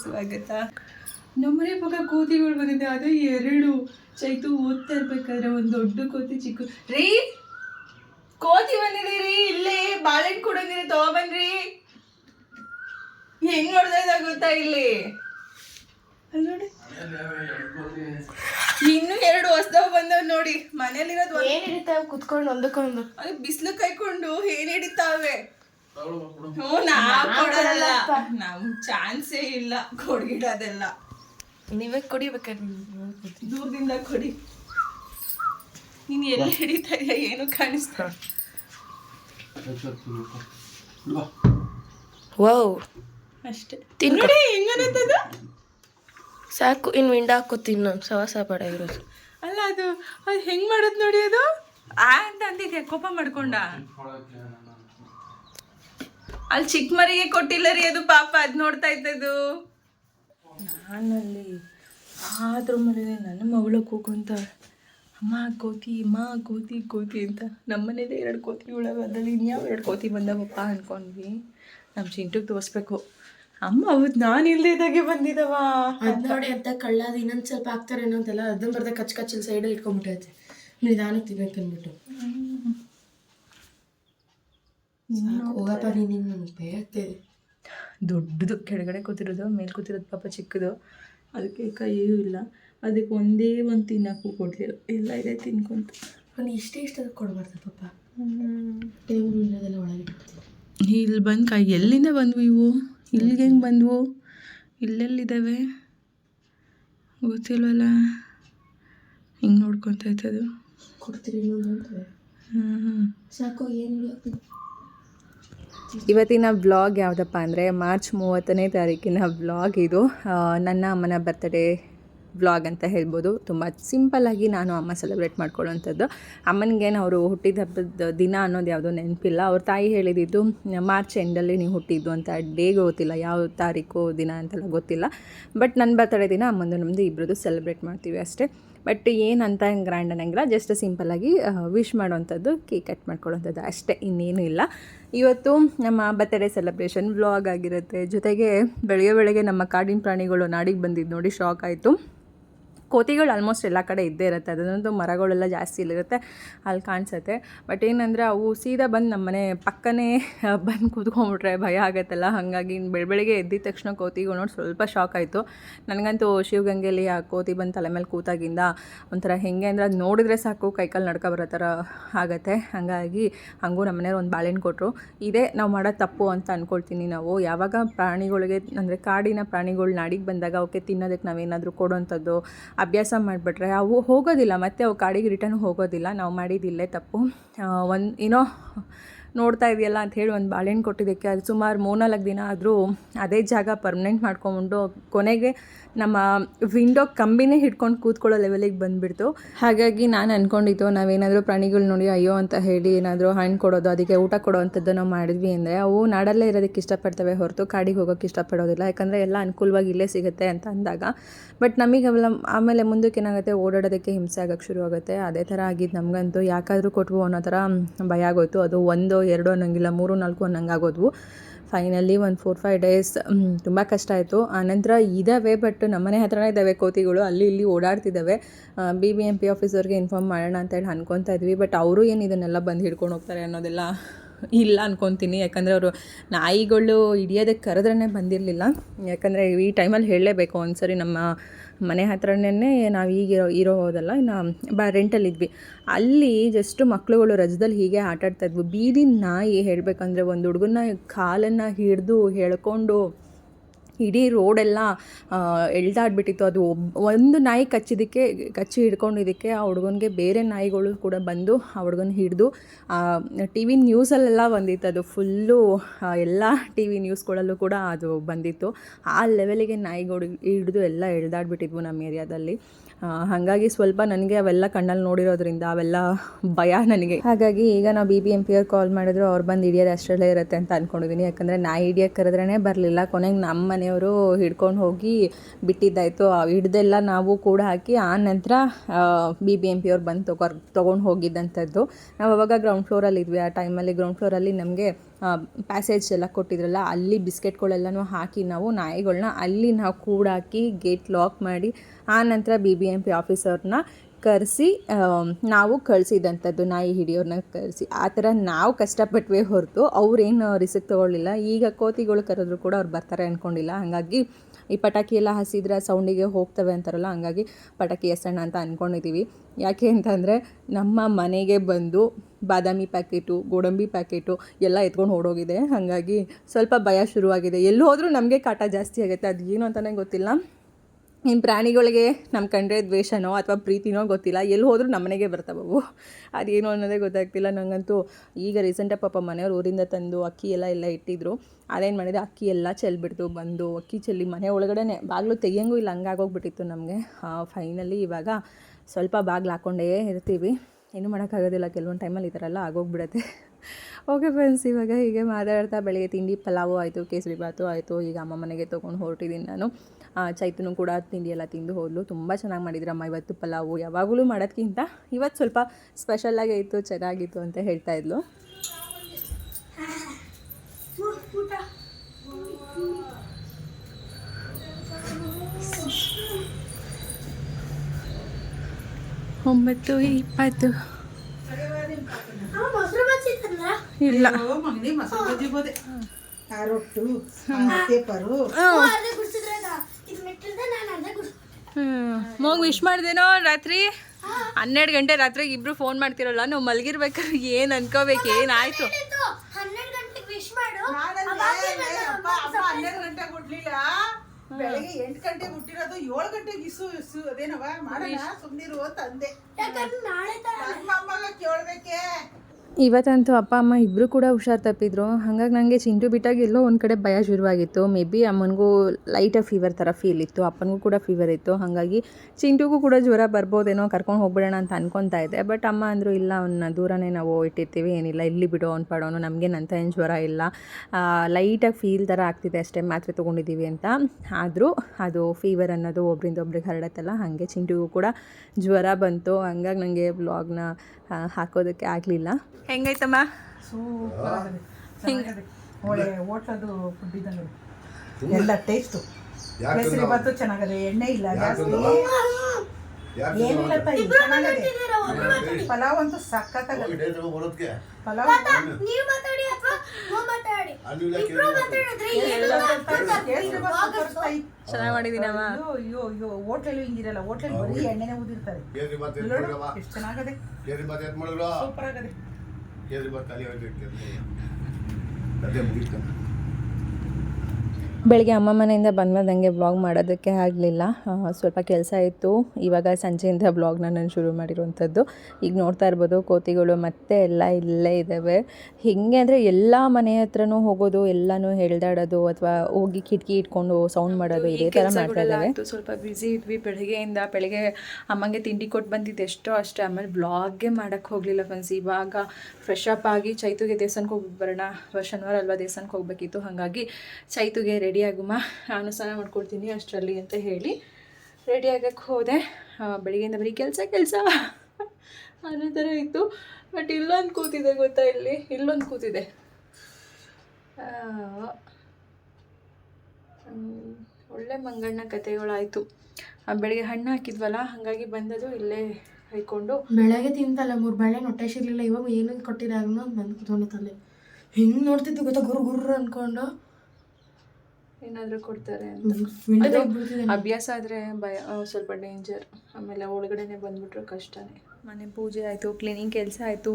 ಸ್ವಾಗತ ನಮ್ಮನೆ ಪಕ್ಕ ಕೋತಿಗಳು ಬಂದಿದೆ ಅದು ಎರಡು ಚೈತು ಓದ್ತಾ ಇರ್ಬೇಕಾದ್ರೆ ಒಂದು ದೊಡ್ಡ ಕೋತಿ ಚಿಕ್ಕ. ರೀ ಕೋತಿ ಬಂದಿದೆ ಇಲ್ಲೇ ಬಾಳೆಹಣ್ಣು ಕೊಡೋದಿರಿ ತಗೊಬನ್ರಿ ಹೆಂಗ್ ನೋಡ್ತಾ ಇದ್ದ ಗೊತ್ತಾ ಇಲ್ಲಿ? ನೋಡಿ. ಇನ್ನು ಎರಡು ಹೊಸದವ್ ಬಂದವ್ ನೋಡಿ ಮನೇಲಿರೋದು ಏನ್ ಹಿಡಿತಾವ? ಕುತ್ಕೊಂಡು ಒಂದಕ್ಕೊಂದು. ಅದು ಬಿಸಿಲು ಕೈಕೊಂಡು ಏನ್ ಹಿಡಿತಾವೆ? ಹ್ಞೂ ನಾವ್ ಕೊಡಲ್ಲ. ನಮ್ ಚಾನ್ಸೇ ಇಲ್ಲ ಕೊಡಿಡೋದೆಲ್ಲ ನೀವೇ ಕುಡಿಬೇಕಾದ್ರೆ ದೂರದಿಂದ ಕೊಡಿ. ನೀನ್ ಎಲ್ಲಿ ಹಿಡಿತಾ ಇದೆಯಾ ಏನು ಕಾಣಿಸ್ತಾ ವಾವ್. ಅಷ್ಟೇ. ತಿನ್ಕೊ. ನೋಡಿ ಹೆಂಗನತ್ತದ ಸಾಕು ಇನ್ ವಿಂಡ್ ಹಾಕೋತೀನಿ ನಾನು ಸವಾಸ ಬೇಡ ಇರೋದು. ಅಲ್ಲ ಅದು ಅದು ಹೆಂಗ್ ಮಾಡೋದ್ ನೋಡಿ ಅದು? ಆ ಅಂತ ಅಂದಿದ್ಯಾ ಕೋಪ ಮಾಡ್ಕೊಂಡ? ಅಲ್ಲಿ ಚಿಕ್ಕ ಮರಿಗೆ ಕೊಟ್ಟಿಲ್ಲ ರೀ ಅದು ಪಾಪ ಅದ್ ನೋಡ್ತಾ ಇದ್ದದು ನಾನಲ್ಲಿ ಆದ್ರೂ ಮನೇಲಿ ನನ್ನ ಮಗಳ ಕೂಗಂತ ಅಮ್ಮ ಕೋತಿ ಅಮ್ಮ ಕೋತಿ ಕೋತಿ ಅಂತ. ನಮ್ಮನೇಲಿ ಎರಡು ಕೋತಿ ಕೋತಿಗಳವೆ ಅದರಲ್ಲಿ ಇನ್ಯಾವ ಎರಡು ಕೋತಿ ಬಂದವಪ್ಪ ಅನ್ಕೊಂಡ್ವಿ. ನಮ್ಮ ಚಿಂಟುಗೆ ತೋರಿಸ್ಬೇಕು. ಅಮ್ಮ ಅವತ್ತು ನಾನು ಇಲ್ಲದೆ ಇದ್ದಾಗೆ ಬಂದಿದವ. ಅದ್ ನೋಡಿ ಅಂತ ಕಳ್ಳ ಅದು ಇನ್ನೊಂದ್ ಸ್ವಲ್ಪ ಹಾಕ್ತಾರೆ ಅಂತೆಲ್ಲ ಅದನ್ನ ಬರ್ದ ಕಚ್ ಕಚ್ಚಲ್ ಸೈಡಲ್ಲಿ ಇಟ್ಕೊಂಡ್ಬಿಟ್ಟೈತೆ. ನಿಧಾನಕ್ಕೆ ತಿನ್ನಕ್ಕೆ ಅಂದ್ಬಿಟ್ಟು ಸಾಕು, ಹೋಗಪ್ಪ ನೀನು ನನಗೆ ಭಯ ಆಗ್ತಿದೆ ದೊಡ್ಡದು ಕೆಳಗಡೆ ಕೂತಿರೋದು ಮೇಲೆ ಕೂತಿರೋದು ಪಾಪ ಚಿಕ್ಕದು. ಅದಕ್ಕೆ ಕೈಯೂ ಇಲ್ಲ. ಅದಕ್ಕೆ ಒಂದೇ ಒಂದು ತಿನ್ನಕ್ಕೂ ಕೊಡಲಿಲ್ಲ ಎಲ್ಲ ಇದೆ ತಿನ್ಕೊಂತ. ಅಲ್ಲಿ ಇಷ್ಟೇ ಇಷ್ಟ ಕೊಡಬಾರ್ದು ಪಾಪ. ಒಳಗೆ. ಇಲ್ಲಿ ಬಂದು ಕೈ ಎಲ್ಲಿಂದ ಬಂದ್ವು ಇವು? ಇಲ್ಲಿಗೆ ಹೆಂಗೆ ಬಂದ್ವು? ಇಲ್ಲೆಲ್ಲಿದ್ದಾವೆ ಗೊತ್ತಿಲ್ವಲ್ಲ. ಹಿಂಗೆ ನೋಡ್ಕೊತ ಅದು ಕೊಡ್ತೀರಿ ಸಾಕು ಏನು ಇವತ್ತಿನ ಬ್ಲಾಗ್ ಯಾವುದಪ್ಪ ಅಂದರೆ ಮಾರ್ಚ್ ಮೂವತ್ತನೇ ತಾರೀಕಿನ ಬ್ಲಾಗ್ ಇದು. ನನ್ನ ಅಮ್ಮನ ಬರ್ತಡೇ ಬ್ಲಾಗ್ ಅಂತ ಹೇಳ್ಬೋದು. ತುಂಬ ಸಿಂಪಲ್ಲಾಗಿ ನಾನು ಅಮ್ಮ ಸೆಲೆಬ್ರೇಟ್ ಮಾಡ್ಕೊಳ್ಳೋವಂಥದ್ದು. ಅಮ್ಮನಿಗೇನು ಅವರು ಹುಟ್ಟಿದ ಹಬ್ಬದ ದಿನ ಅನ್ನೋದು ಯಾವುದೋ ನೆನಪಿಲ್ಲ. ಅವ್ರ ತಾಯಿ ಹೇಳಿದಿದ್ದು ಮಾರ್ಚ್ ಎಂಡಲ್ಲಿ ನೀವು ಹುಟ್ಟಿದ್ದು ಅಂತ ಡೇ ಗೊತ್ತಿಲ್ಲ. ಯಾವ ತಾರೀಕು ದಿನ ಅಂತೆಲ್ಲ ಗೊತ್ತಿಲ್ಲ. ಬಟ್ ನನ್ನ ಬರ್ತಡೇ ದಿನ ಅಮ್ಮಂದು ನಮ್ಮದು ಇಬ್ಬರದು ಸೆಲೆಬ್ರೇಟ್ ಮಾಡ್ತೀವಿ ಅಷ್ಟೇ. ಬಟ್ ಏನಂತ ಗ್ರ್ಯಾಂಡ್ ಅನ್ನಂಗಿಲ್ಲ. ಜಸ್ಟ್ ಸಿಂಪಲ್ಲಾಗಿ ವಿಶ್ ಮಾಡೋವಂಥದ್ದು ಕೇಕ್ ಕಟ್ ಮಾಡ್ಕೊಳ್ಳೋಂಥದ್ದು ಅಷ್ಟೇ, ಇನ್ನೇನು ಇಲ್ಲ. ಇವತ್ತು ನಮ್ಮ ಬರ್ತ್ಡೇ ಸೆಲೆಬ್ರೇಷನ್ ವ್ಲಾಗ್ ಆಗಿರುತ್ತೆ. ಜೊತೆಗೆ, ಬೆಳಗ್ಗೆ ಬೆಳಗ್ಗೆ ನಮ್ಮ ಕಾಡಿನ ಪ್ರಾಣಿಗಳು ನಾಡಿಗೆ ಬಂದಿದ್ದು ನೋಡಿ ಶಾಕ್ ಆಯಿತು. ಕೋತಿಗಳು ಆಲ್ಮೋಸ್ಟ್ ಎಲ್ಲ ಕಡೆ ಇದ್ದೇ ಇರುತ್ತೆ. ಅದನ್ನೊಂದು ಮರಗಳೆಲ್ಲ ಜಾಸ್ತಿ ಇಲ್ಲಿರುತ್ತೆ, ಅಲ್ಲಿ ಕಾಣಿಸುತ್ತೆ. ಬಟ್ ಏನಂದರೆ ಅವು ಸೀದಾ ಬಂದು ನಮ್ಮ ಮನೆ ಪಕ್ಕನೇ ಬಂದು ಕೂತ್ಕೊಂಡ್ಬಿಟ್ರೆ ಭಯ ಆಗತ್ತಲ್ಲ. ಹಾಗಾಗಿ ಬೆಳ, ಬೆಳಗ್ಗೆ ಎದ್ದಿದ ತಕ್ಷಣ ಕೋತಿಗಳು ನೋಡಿ ಸ್ವಲ್ಪ ಶಾಕ್ ಆಯಿತು. ನನಗಂತೂ ಶಿವಗಂಗೆಯಲ್ಲಿ ಆ ಕೋತಿ ಬಂದು ತಲೆ ಮೇಲೆ ಕೂತಾಗಿಂದ ಒಂಥರ ಹೆಂಗೆ ಅಂದರೆ ಅದು ನೋಡಿದ್ರೆ ಸಾಕು, ಕೈಕಾಲು ನಡ್ಕ ಬರೋ ಥರ ಆಗತ್ತೆ. ಹಾಗಾಗಿ ಹಂಗೂ ನಮ್ಮ ಮನೆಯವ್ರು ಒಂದು ಬಾಳೆಹಣ್ಣು ಕೊಟ್ಟರು ಇದೇ ನಾವು ಮಾಡೋ ತಪ್ಪು ಅಂತ ಅಂದ್ಕೊಳ್ತೀನಿ ನಾವು. ಯಾವಾಗ ಪ್ರಾಣಿಗಳಿಗೆ, ಅಂದರೆ ಕಾಡಿನ ಪ್ರಾಣಿಗಳು ನಾಡಿಗೆ ಬಂದಾಗ ಅವಕ್ಕೆ ತಿನ್ನೋದಕ್ಕೆ ನಾವೇನಾದರೂ ಕೊಡೋವಂಥದ್ದು ಅಭ್ಯಾಸ ಮಾಡಿಬಿಟ್ರೆ ಅವು ಹೋಗೋದಿಲ್ಲ. ಮತ್ತೆ ಅವು ಕಾಡಿಗೆ ರಿಟರ್ನ್ ಹೋಗೋದಿಲ್ಲ. ನಾವು ಮಾಡಿದ್ದಿಲ್ಲೇ ತಪ್ಪು. ಒಂದು ಏನೋ ನೋಡ್ತಾ ಇದೆಯಲ್ಲ ಅಂತ ಹೇಳಿ ಒಂದು ಬಾಳೆಹಣ್ಣು ಕೊಟ್ಟಿದ್ದಕ್ಕೆ. ಅದು ಸುಮಾರು ಮೂರ್ನಾಲ್ಕು ದಿನ ಆದರೂ ಅದೇ ಜಾಗ ಪರ್ಮನೆಂಟ್ ಮಾಡ್ಕೊಂಡು ಕೊನೆಗೆ ನಮ್ಮ ವಿಂಡೋ ಕಂಬಿನೇ ಹಿಡ್ಕೊಂಡು ಕೂತ್ಕೊಳ್ಳೋ ಲೆವೆಲಿಗೆ ಬಂದುಬಿಡ್ತು. ಹಾಗಾಗಿ ನಾನು ಅಂದ್ಕೊಂಡಿದ್ದು ನಾವೇನಾದರೂ ಪ್ರಾಣಿಗಳು ನೋಡಿ ಅಯ್ಯೋ ಅಂತ ಹೇಳಿ ಏನಾದರೂ ಹಣ್ಣು ಕೊಡೋದು, ಅದಕ್ಕೆ ಊಟ ಕೊಡೋವಂಥದ್ದು ನಾವು ಮಾಡಿದ್ವಿ ಅಂದರೆ ಅವು ನಾಡಲ್ಲೇ ಇರೋದಕ್ಕೆ ಇಷ್ಟಪಡ್ತವೆ ಹೊರತು ಕಾಡಿಗೆ ಹೋಗೋಕ್ಕೆ ಇಷ್ಟಪಡೋದಿಲ್ಲ. ಯಾಕಂದರೆ ಎಲ್ಲ ಅನುಕೂಲವಾಗಿ ಇಲ್ಲೇ ಸಿಗುತ್ತೆ ಅಂತ ಅಂದಾಗ. ಬಟ್ ನಮಗೆ ಆಮೇಲೆ ಮುಂದಕ್ಕೆ ಏನಾಗುತ್ತೆ ಓಡಾಡೋದಕ್ಕೆ ಹಿಂಸೆ ಆಗೋಕ್ಕೆ ಶುರು ಆಗುತ್ತೆ ಅದೇ ಥರ ಆಗಿದ್ದು ನಮಗಂತೂ ಯಾಕಾದರೂ ಕೊಟ್ವು ಅನ್ನೋ ಥರ ಭಯ ಆಗೋಯ್ತು. ಅದು ಒಂದು ಎರಡು ಅನ್ನೋಂಗಿಲ್ಲ, ಮೂರು, ನಾಲ್ಕು ಅನ್ನಂಗೆ ಆಗೋದ್ವು ಫೈನಲಿ ಒಂದು ಫೋರ್ ಫೈವ್ ಡೇಸ್ ತುಂಬ ಕಷ್ಟ ಆಯಿತು. ಆನಂತರ ಇದ್ದಾವೆ ಬಟ್ ನಮ್ಮನೆ ಹತ್ರನೇ ಇದ್ದಾವೆ ಕೋತಿಗಳು. ಅಲ್ಲಿ ಇಲ್ಲಿ ಓಡಾಡ್ತಿದ್ದಾವೆ ಬಿ ಬಿ ಎಂ ಪಿ ಆಫೀಸರ್ಗೆ ಇನ್ಫಾರ್ಮ್ ಮಾಡೋಣ ಅಂತ ಹೇಳಿ ಅನ್ಕೊತಾ ಇದ್ವಿ ಬಟ್ ಅವರು ಏನು ಇದನ್ನೆಲ್ಲ ಬಂದು ಹಿಡ್ಕೊಂಡು ಹೋಗ್ತಾರೆ ಅನ್ನೋದೆಲ್ಲ ಇಲ್ಲ ಅನ್ಕೊತೀನಿ. ಯಾಕಂದರೆ ಅವರು ನಾಯಿಗಳು ಹಿಡಿಯೋದಕ್ಕೆ ಕರೆದ್ರೇ ಬಂದಿರಲಿಲ್ಲ. ಯಾಕಂದರೆ ಈ ಟೈಮಲ್ಲಿ ಹೇಳಲೇಬೇಕು ಒಂದ್ಸರಿ ನಮ್ಮ ಮನೆ ಹತ್ರನೇ ನಾವು ಈಗ ಇರೋ ಹೋದಲ್ಲ, ಇನ್ನು ಬಾ ರೆಂಟಲ್ಲಿದ್ವಿ ಅಲ್ಲಿ ಜಸ್ಟ್ ಮಕ್ಕಳುಗಳು ರಜದಲ್ಲಿ ಹೀಗೆ ಆಟಾಡ್ತಾ ಇದ್ವು. ಬೀದಿ ನಾಯಿ ಹೇಳಬೇಕಂದ್ರೆ ಒಂದು ಹುಡುಗನ ಕಾಲನ್ನು ಹಿಡಿದು ಎಳ್ಕೊಂಡು ಇಡೀ ರೋಡೆಲ್ಲ ಎಳ್ದಾಡ್ಬಿಟ್ಟಿತ್ತು. ಅದು ಒಬ್, ಒಂದು ನಾಯಿ ಕಚ್ಚಿದ್ದಕ್ಕೆ, ಕಚ್ಚಿ ಹಿಡ್ಕೊಂಡಿದ್ದಕ್ಕೆ ಆ ಹುಡುಗನಿಗೆ ಬೇರೆ ನಾಯಿಗಳು ಕೂಡ ಬಂದು ಆ ಹುಡುಗನ ಹಿಡಿದು ಟಿ ವಿ ನ್ಯೂಸಲ್ಲೆಲ್ಲ ಬಂದಿತ್ತು ಅದು. ಫುಲ್ಲು ಎಲ್ಲ ಟಿ ವಿ ನ್ಯೂಸ್ಗಳಲ್ಲೂ ಕೂಡ ಅದು ಬಂದಿತ್ತು. ಆ ಲೆವೆಲಿಗೆ ನಾಯಿಗಳು ಹಿಡಿದು ಎಲ್ಲ ಎಳ್ದಾಡ್ಬಿಟ್ಟಿದ್ವು ನಮ್ಮ ಏರಿಯಾದಲ್ಲಿ. ಹಾಗಾಗಿ ಸ್ವಲ್ಪ ನನಗೆ ಅವೆಲ್ಲ ಕಣ್ಣಲ್ಲಿ ನೋಡಿರೋದ್ರಿಂದ ಅವೆಲ್ಲ ಭಯ ನನಗೆ. ಹಾಗಾಗಿ ಈಗ ನಾವು ಬಿ ಬಿ ಎಂ ಪಿ ಅವ್ರು ಕಾಲ್ ಮಾಡಿದ್ರು ಅವ್ರು ಬಂದು ಹಿಡಿಯೋದು ಅಷ್ಟರಲ್ಲೇ ಇರುತ್ತೆ ಅಂತ ಅಂದ್ಕೊಂಡಿದ್ದೀನಿ ಯಾಕಂದರೆ ನಾ ಹಿಡಿಯೋ ಕರೆದ್ರೇ ಬರಲಿಲ್ಲ. ಕೊನೆಗೆ ನಮ್ಮ ಮನೆಯವರು ಹಿಡ್ಕೊಂಡು ಹೋಗಿ ಬಿಟ್ಟಿದ್ದಾಯಿತು. ಹಿಡ್ದೆಲ್ಲ ನಾವು ಕೂಡ ಹಾಕಿ ಆ ನಂತರ ಬಿ ಬಿ ಎಂ ಪಿ ಅವ್ರು ಬಂದು ತಗೊಂಡು ಹೋಗಿದ್ದಂಥದ್ದು. ನಾವು ಅವಾಗ ಗ್ರೌಂಡ್ ಫ್ಲೋರಲ್ಲಿ ಇದ್ವಿ. ಆ ಟೈಮಲ್ಲಿ ಗ್ರೌಂಡ್ ಫ್ಲೋರಲ್ಲಿ ನಮಗೆ ಪ್ಯಾಸೇಜ್ ಎಲ್ಲ ಕೊಟ್ಟಿದ್ರಲ್ಲ, ಅಲ್ಲಿ ಬಿಸ್ಕೆಟ್ಗಳೆಲ್ಲನೂ ಹಾಕಿ ನಾವು ನಾಯಿಗಳನ್ನ ಅಲ್ಲಿ ನಾವು ಕೂಡಾಕಿ ಗೇಟ್ ಲಾಕ್ ಮಾಡಿ, ಆ ನಂತರ ಬಿ ಬಿ ಎಂ ಪಿ ಆಫೀಸರ್ನ ಕರೆಸಿ ನಾವು ಕಳಿಸಿದಂಥದ್ದು, ನಾಯಿ ಹಿಡಿಯೋರನ್ನ ಕರೆಸಿ. ಆ ಥರ ನಾವು ಕಷ್ಟಪಟ್ಟವೇ ಹೊರತು ಅವ್ರೇನು ರಿಸಕ್ ತೊಗೊಳ್ಳಿಲ್ಲ. ಈಗ ಕೋತಿಗಳು ಕರೆದ್ರು ಕೂಡ ಅವ್ರು ಬರ್ತಾರೆ ಅಂದ್ಕೊಂಡಿಲ್ಲ ಹಾಗಾಗಿ ಈ ಪಟಾಕಿ ಎಲ್ಲ ಹಸಿದ್ರೆ ಸೌಂಡಿಗೆ ಹೋಗ್ತವೆ ಅಂತಾರಲ್ಲ, ಹಂಗಾಗಿ ಪಟಾಕಿ ಎಸೋಣ ಅಂತ ಅಂದ್ಕೊಂಡಿದ್ದೀವಿ ಯಾಕೆ ಅಂತಂದರೆ ನಮ್ಮ ಮನೆಗೆ ಬಂದು ಬಾದಾಮಿ ಪ್ಯಾಕೆಟು, ಗೋಡಂಬಿ ಪ್ಯಾಕೆಟು ಎಲ್ಲ ಎತ್ಕೊಂಡು ಓಡೋಗಿದೆ. ಹಾಗಾಗಿ ಸ್ವಲ್ಪ ಭಯ ಶುರುವಾಗಿದೆ. ಎಲ್ಲಿ ಹೋದರೂ ನಮಗೆ ಕಾಟ ಜಾಸ್ತಿ ಆಗುತ್ತೆ ಅದು ಏನು ಅಂತಲೇ ಗೊತ್ತಿಲ್ಲ. ಇನ್ನು ಪ್ರಾಣಿಗಳಿಗೆ ನಮ್ಮ ಕಂಡ್ರೆ ದ್ವೇಷನೋ ಅಥವಾ ಪ್ರೀತಿನೋ ಗೊತ್ತಿಲ್ಲ ಎಲ್ಲಿ ಹೋದರೂ ನಮ್ಮನೆಗೆ ಬರ್ತಾವವು ಅದೇನು ಅನ್ನೋದೇ ಗೊತ್ತಾಗ್ತಿಲ್ಲ. ನನಗಂತೂ ಈಗ ರೀಸೆಂಟಾಗಿ ಪಾಪ ಮನೆಯವ್ರು ಊರಿಂದ ತಂದು ಅಕ್ಕಿ ಎಲ್ಲ ಎಲ್ಲ ಇಟ್ಟಿದ್ರು. ಅದೇನು ಮಾಡಿದೆ, ಅಕ್ಕಿ ಎಲ್ಲ ಚೆಲ್ಬಿಡ್ತು, ಬಂದು ಅಕ್ಕಿ ಚೆಲ್ಲಿ ಮನೆ ಒಳಗಡೆ ಬಾಗಿಲು ತೆಗಿಯಂಗೂ ಇಲ್ಲ, ಹಂಗಾಗೋಗ್ಬಿಟ್ಟಿತ್ತು ನಮಗೆ. ಫೈನಲಿ ಇವಾಗ ಸ್ವಲ್ಪ ಬಾಗಿಲು ಹಾಕ್ಕೊಂಡೇ ಇರ್ತೀವಿ. ಏನು ಮಾಡೋಕ್ಕಾಗೋದಿಲ್ಲ, ಕೆಲವೊಂದು ಟೈಮಲ್ಲಿ ಈ ಥರ ಎಲ್ಲ ಆಗೋಗ್ಬಿಡುತ್ತೆ. ಓಕೆ ಫ್ರೆಂಡ್ಸ್ ಇವಾಗ ಹೀಗೆ ಮಾತಾಡ್ತಾ ಬೆಳಗ್ಗೆ ತಿಂಡಿ ಪಲಾವು ಆಯಿತು, ಕೇಸರಿ ಬಾತು ಆಯಿತು. ಈಗ ಅಮ್ಮ ಮನೆಗೆ ತೊಗೊಂಡು ಹೊರಟಿದ್ದೀನಿ ನಾನು. ಚೈತನು ಕೂಡ ತಿಂಡಿ ಎಲ್ಲ ತಿಂದು ಹೋದ್ಲು. ತುಂಬ ಚೆನ್ನಾಗಿ ಮಾಡಿದ್ರಮ್ಮ ಇವತ್ತು ಪಲಾವು. ಯಾವಾಗಲೂ ಮಾಡೋದಕ್ಕಿಂತ ಇವತ್ತು ಸ್ವಲ್ಪ ಸ್ಪೆಷಲಾಗೇ ಇತ್ತು ಚೆನ್ನಾಗಿತ್ತು ಅಂತ ಹೇಳ್ತಾ ಇದ್ಲು. ಒಂಬತ್ತು ಇಪ್ಪತ್ತು. ಇಲ್ಲ ಮಗನಿ ಮಸಾಲೆ ಬಜ್ಜಿ ಬೋದೆ ಆ ರೊಟ್ಟು ಆ ಪೇಪರು ಅದೇ ಗುಡ್ಸಿದ್ರಾಗ ಇದು ಮೆಟ್ಟಿಲ್ದೆ ನಾನು ಅದೇ ಗುಡ್ಸ್ ಮೋಗ್ ವಿಶ್ ಮಾಡ್ದೇನೋ ರಾತ್ರಿ? ಹನ್ನೆರಡು ಗಂಟೆ ರಾತ್ರಿಗೆ ಇಬ್ರು ಫೋನ್ ಮಾಡ್ತಿರಲ್ಲ ನಾವು ಮಲಗಿರ್ಬೇಕಾದ್ರೆ ಏನು ಅನ್ಕೋಬೇಕು ಏನಾಯ್ತು ಮಾಡು. ಬೆಳಗ್ಗೆ ಎಂಟು ಗಂಟೆಗೆ ಹುಟ್ಟಿರೋದು ಏಳು ಗಂಟೆಗೆ ಇಸು ಇಸು ಅದೇನವ ಮಾಡೋಣ ಸುಮ್ನಿರು ತಂದೆ ಕೇಳ್ಬೇಕೆ. ಇವತ್ತಂತೂ ಅಪ್ಪ, ಅಮ್ಮ ಇಬ್ಬರು ಕೂಡ ಹುಷಾರು ತಪ್ಪಿದ್ರು. ಹಾಗಾಗಿ ನನಗೆ ಚಿಂಟು ಬಿಟ್ಟಾಗ ಎಲ್ಲೋ ಒಂದು ಕಡೆ ಭಯ ಶುರುವಾಗಿತ್ತು. ಮೇ ಬಿ ಅಮ್ಮನಿಗೂ ಲೈಟಾಗಿ ಫೀವರ್ ಥರ ಫೀಲ್ ಇತ್ತು. ಅಪ್ಪನಿಗೂ ಕೂಡ ಫೀವರ್ ಇತ್ತು. ಹಾಗಾಗಿ ಚಿಂಟುಗೂ ಕೂಡ ಜ್ವರ ಬರ್ಬೋದೇನೋ ಕರ್ಕೊಂಡು ಹೋಗ್ಬಿಡೋಣ ಅಂತ ಅನ್ಕೊತಾ ಇದ್ದೆ. ಬಟ್ ಅಮ್ಮ ಅಂದರು, ಇಲ್ಲ ಅವನ್ನ ದೂರನೇ ನಾವು ಇಟ್ಟಿರ್ತೀವಿ, ಏನಿಲ್ಲ, ಇಲ್ಲಿ ಬಿಡೋ, ಅವ್ನು ಪಡೋನು ನಮಗೇನಂತ ಏನು ಜ್ವರ ಇಲ್ಲ. ಲೈಟಾಗಿ ಫೀಲ್ ಥರ ಆಗ್ತಿದೆ ಅಷ್ಟೇ, ಮಾತ್ರೆ ತೊಗೊಂಡಿದ್ದೀವಿ ಅಂತ. ಆದರೂ ಅದು ಫೀವರ್ ಅನ್ನೋದು ಒಬ್ರಿಂದ ಒಬ್ರಿಗೆ ಹರಡತ್ತಲ್ಲ, ಹಾಗೆ ಚಿಂಟುಗೂ ಕೂಡ ಜ್ವರ ಬಂತು. ಹಂಗಾಗಿ ನನಗೆ ಬ್ಲಾಗ್ನ ಹಾಕೋದಕ್ಕೆ ಆಗಲಿಲ್ಲ. ಹೆಂಗೈತಮ್ಮ ಸೂಪರ್ ಒಳ್ಳೆ ಹೋಟ್ಲದು ಫುಡ್ ಇದ್ದಂಗೆ ಎಲ್ಲ ಟೇಸ್ಟು ಕೇಸರಿ ಬಾತು ಚೆನ್ನಾಗದೆ ಎಣ್ಣೆ ಇಲ್ಲ ಜಾಸ್ತಿ. ಏನಿಲ್ಲ ತಾಯಿ ಚೆನ್ನಾಗಿದೆ. ಪಲಾವ್ ಅಂತೂ ಸಖತ್ತಾಗದೆ. ಪಲಾವ್ ಚೆನ್ನಾಗಿ ಮಾಡಿದೀನಮ್ಮ. ಅಯ್ಯೋ ಅಯ್ಯೋ ಅಯ್ಯೋ ಹೋಟ್ಲಲ್ಲಿ ಹಿಂಗಿರಲ್ಲ. ಹೋಟ್ಲಲ್ಲಿ ಬರೀ ಎಣ್ಣೆನೆ ಊದಿರ್ತಾರೆ? ಎಷ್ಟು ಚೆನ್ನಾಗದೆ. ಸೂಪರ್ ಆಗದೆ. ಕೇಸರಿ ಬಾತ್ ಖಾಲಿ ಹೋಯ್ತು ಕತೆ ಮುಗಿತು ಬೆಳಗ್ಗೆ ಅಮ್ಮ ಮನೆಯಿಂದ ಬಂದ್ಮೇಲೆ ನನಗೆ ಬ್ಲಾಗ್ ಮಾಡೋದಕ್ಕೆ ಆಗಲಿಲ್ಲ. ಸ್ವಲ್ಪ ಕೆಲಸ ಇತ್ತು. ಇವಾಗ ಸಂಜೆಯಿಂದ ಬ್ಲಾಗ್ನ ನಾನು ಶುರು ಮಾಡಿರುವಂಥದ್ದು. ಈಗ ನೋಡ್ತಾ ಇರ್ಬೋದು ಕೋತಿಗಳು ಮತ್ತೆ ಎಲ್ಲ ಇಲ್ಲೇ ಇದ್ದಾವೆ ಹೇಗೆ ಅಂದರೆ ಎಲ್ಲ ಮನೆ ಹತ್ರನೂ ಹೋಗೋದು ಎಲ್ಲನೂ ಹೇಳ್ದಾಡೋದು ಅಥವಾ ಹೋಗಿ ಕಿಟಕಿ ಇಟ್ಕೊಂಡು ಸೌಂಡ್ ಮಾಡೋದು ಇದೇ ಥರ ಮಾಡ್ತಾ ಇದ್ದಾವೆ ಸ್ವಲ್ಪ ಬ್ಯುಸಿ ಇದ್ವಿ. ಬೆಳಗ್ಗೆಯಿಂದ ಬೆಳಗ್ಗೆ ಅಮ್ಮಂಗೆ ತಿಂಡಿ ಕೊಟ್ಟು ಬಂದಿದ್ದು ಎಷ್ಟೋ ಅಷ್ಟೇ. ಆಮೇಲೆ ಬ್ಲಾಗ್ಗೆ ಮಾಡೋಕ್ಕೆ ಹೋಗಲಿಲ್ಲ ಫ್ರೆಂಡ್ಸ್ ಇವಾಗ ಫ್ರೆಶ್ ಅಪ್ ಆಗಿ ಚೈತುಗೆ ದೇವಸ್ಥಾನಕ್ಕೆ ಹೋಗಿ ಬರೋಣ ಶನಿವಾರ ಅಲ್ವಾ ದೇವಸ್ಥಾನಕ್ಕೆ ಹೋಗಬೇಕಿತ್ತು. ಹಾಗಾಗಿ ಚೈತುಗೆ ರೆಡಿ ಆಗುಮ್ಮ ನಾನು ಸ್ನಾನ ಮಾಡ್ಕೊಳ್ತೀನಿ ಅಷ್ಟರಲ್ಲಿ ಅಂತ ಹೇಳಿ ರೆಡಿ ಆಗಕ್ಕೆ ಹೋದೆ. ಬೆಳಿಗ್ಗೆಯಿಂದ ಬರೀ ಕೆಲಸ ಕೆಲಸ. ಅನ್ನೋ ಥರ ಇತ್ತು. ಬಟ್ ಇಲ್ಲೊಂದು ಕೂತಿದೆ ಗೊತ್ತಾ ಇಲ್ಲಿ? ಇಲ್ಲೊಂದು ಕೂತಿದೆ. ಒಳ್ಳೆ ಮಂಗಣ್ಣ ಕತೆಗಳಾಯಿತು ಬೆಳಿಗ್ಗೆ ಹಣ್ಣು ಹಾಕಿದ್ವಲ್ಲ, ಹಾಗಾಗಿ ಬಂದದು ಇಲ್ಲೇ ಹೈಕೊಂಡು. ಬೆಳಗ್ಗೆ ತಿಂತಲ್ಲ ಮೂರು ಬೆಳೆ ಹೊಟ್ಟೆ ಇವಾಗ ಏನು ಕೊಟ್ಟಿದ್ದಾಗನು ಬಂದು ತಲೆ. ಹಿಂಗೆ ನೋಡ್ತಿದ್ದು ಗೊತ್ತಾ? ಗುರು ಗುರು ಅನ್ಕೊಂಡು. ಏನಾದರೂ ಕೊಡ್ತಾರೆ ಅಂತ. ಅಭ್ಯಾಸ ಆದರೆ ಭಯ ಸ್ವಲ್ಪ ಡೇಂಜರ್ ಆಮೇಲೆ ಒಳಗಡೆನೆ ಬಂದ್ಬಿಟ್ರೆ ಕಷ್ಟನೇ. ಮನೆ ಪೂಜೆ ಆಯಿತು ಕ್ಲೀನಿಂಗ್ ಕೆಲಸ ಆಯಿತು.